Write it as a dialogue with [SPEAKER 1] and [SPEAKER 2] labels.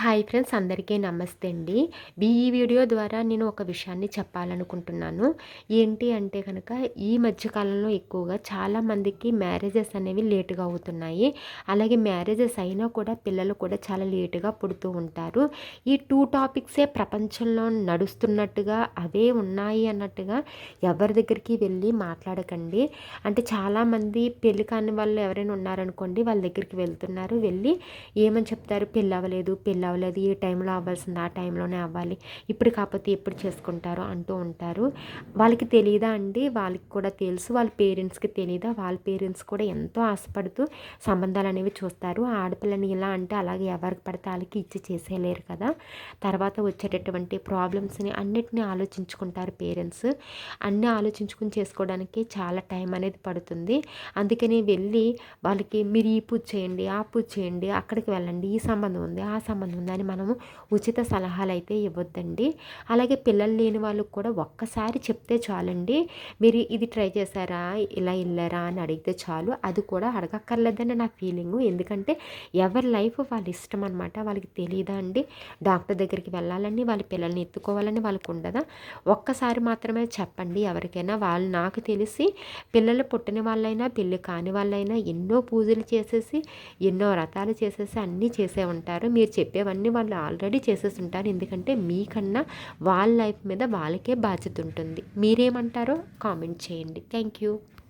[SPEAKER 1] Hi friends అందరికీ నమస్తే అండి. ఈ వీడియో ద్వారా నేను ఒక విషయాన్ని చెప్పాలనుకుంటున్నాను. ఏంటి అంటే కనుక ఈ మధ్యకాలంలో ఎక్కువగా చాలామందికి మ్యారేజెస్ అనేవి లేటుగా అవుతున్నాయి. అలాగే మ్యారేజెస్ అయినా కూడా పిల్లలు కూడా చాలా లేటుగా పుడుతూ ఉంటారు. ఈ టూ టాపిక్సే ప్రపంచంలో నడుస్తున్నట్టుగా అవే ఉన్నాయి అన్నట్టుగా ఎవరి దగ్గరికి వెళ్ళి మాట్లాడకండి. అంటే చాలామంది పెళ్ళి కాని వాళ్ళు ఎవరైనా ఉన్నారనుకోండి వాళ్ళ దగ్గరికి వెళ్తున్నారు వెళ్ళి ఏమని చెప్తారు? పెళ్ళి అవ్వలేదు పెళ్ళి అవ్వలేదు. ఈ టైంలో అవ్వాల్సింది ఆ టైంలోనే అవ్వాలి. ఇప్పుడు కాకపోతే ఎప్పుడు చేసుకుంటారో అంటూ ఉంటారు. వాళ్ళకి తెలియదా అండి? వాళ్ళకి కూడా తెలుసు. వాళ్ళ పేరెంట్స్కి తెలియదా వాళ్ళ పేరెంట్స్ కూడా ఎంతో ఆశపడుతూ సంబంధాలు అనేవి చూస్తారు. ఆడపిల్లని ఇలా అంటే అలాగే ఎవరికి పడితే వాళ్ళకి ఇచ్చి చేసేయలేరు కదా. తర్వాత వచ్చేటటువంటి ప్రాబ్లమ్స్ని అన్నిటిని ఆలోచించుకుంటారు పేరెంట్స్. అన్నీ ఆలోచించుకుని చేసుకోవడానికి చాలా టైం అనేది పడుతుంది. అందుకని వెళ్ళి వాళ్ళకి మీరు ఈ పూజ చేయండి ఆ పూజ చేయండి అక్కడికి వెళ్ళండి ఈ సంబంధం ఉంది ఆ సంబంధం ఉందని మనము ఉచిత సలహాలు అయితే ఇవ్వద్దండి. అలాగే పిల్లలు లేని వాళ్ళకు కూడా ఒక్కసారి చెప్తే చాలండి. మీరు ఇది ట్రై చేశారా? ఇలా వెళ్ళారా? అని అడిగితే చాలు. అది కూడా అడగక్కర్లేదని నా ఫీలింగు. ఎందుకంటే ఎవరి లైఫ్ వాళ్ళ ఇష్టం అనమాట వాళ్ళకి తెలియదా అండి? డాక్టర్ దగ్గరికి వెళ్ళాలని వాళ్ళ పిల్లల్ని ఎత్తుకోవాలని వాళ్ళకు ఉండదా? ఒక్కసారి మాత్రమే చెప్పండి ఎవరికైనా. వాళ్ళు నాకు తెలిసి పిల్లలు పుట్టిన వాళ్ళైనా పెళ్ళి కాని వాళ్ళైనా ఎన్నో పూజలు చేసేసి ఎన్నో వ్రతాలు చేసేసి అన్నీ చేసే ఉంటారు. మీరు చెప్పే చెప్పేవన్నీ వాళ్ళు ఆల్రెడీ చేసేసి ఉంటారు ఎందుకంటే మీకన్నా వాళ్ళ లైఫ్ మీద వాళ్ళకే బాధ్యత ఉంటుంది. మీరేమంటారో కామెంట్ చేయండి. Thank you